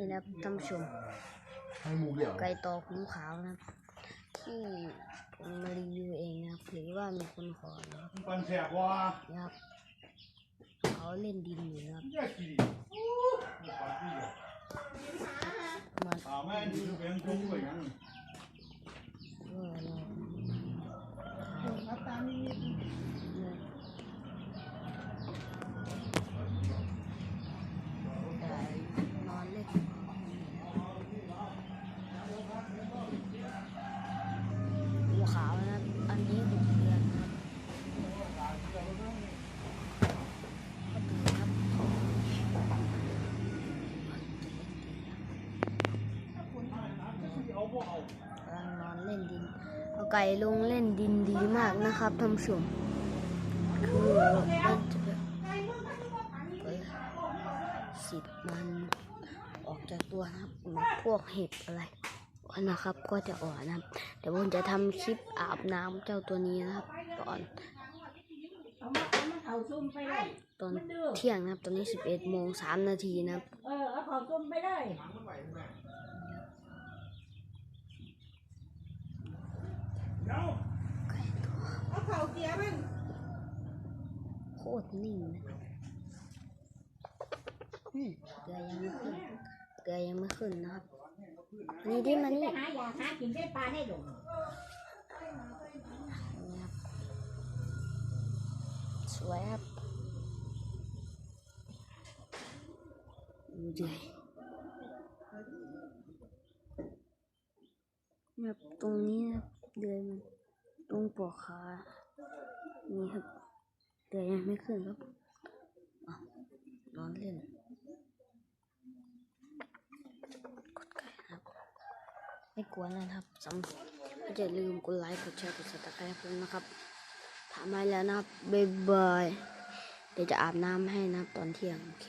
นี่นะครับท่านผู้ชมให้หมูเดี่ยวไก่ตอขุนขาวนะครับที่ผมมารีวิวเองนะครับหรือว่ามีคนขอนะครับปันแสบว่านะครับเขาเล่นดินอยู่นะครับแยกกี่ปันพี่มาถามแม่ดูเป็นชงไปยังเมื่อ กำลังนอนเล่นดิน เอาไก่ลงเล่นดินดีมากนะครับท่านผู้ชมคือมันจะแบบสิบมันออกจากตัวนะครับพวกเห็บอะไรนะครับ ก็จะออกนะครับเดี๋ยวผมจะทำคลิปอาบน้ำเจ้าตัวนี้นะครับตอนเอามาเอามาเขาซุ่มไปเลยตอนเที่ยงนะครับ ตอนนี้สิบเอ็ดโมงสามนาทีนะครับ เออเอาขาซุ่มไปเลยเอาเขาเกียร์มัน โคตรนิ่งนะอืมเกลือยังไม่ขึ้นเกลือยังไม่ขึ้นนะครับอันนี่ดิมานี่ไปหาอยากหากินได้ปลาได้ดงนะครับสวยครับดูดิแบบตรงนี้นะครับเดินมันตรงปลอกขา นี่ครับเดินยังไม่ขึ้นครับอ้าวนอนเล่นกดไก่นะครับ ไม่กลัวนะครับสำก็จะลืมกดไลค์ กดแชร์ กดซับสไครต์ผมนะครับทำให้แล้วนะครับบ๊ายบาย เดี๋ยวจะอาบน้ำให้นะครับตอนเที่ยง โอเค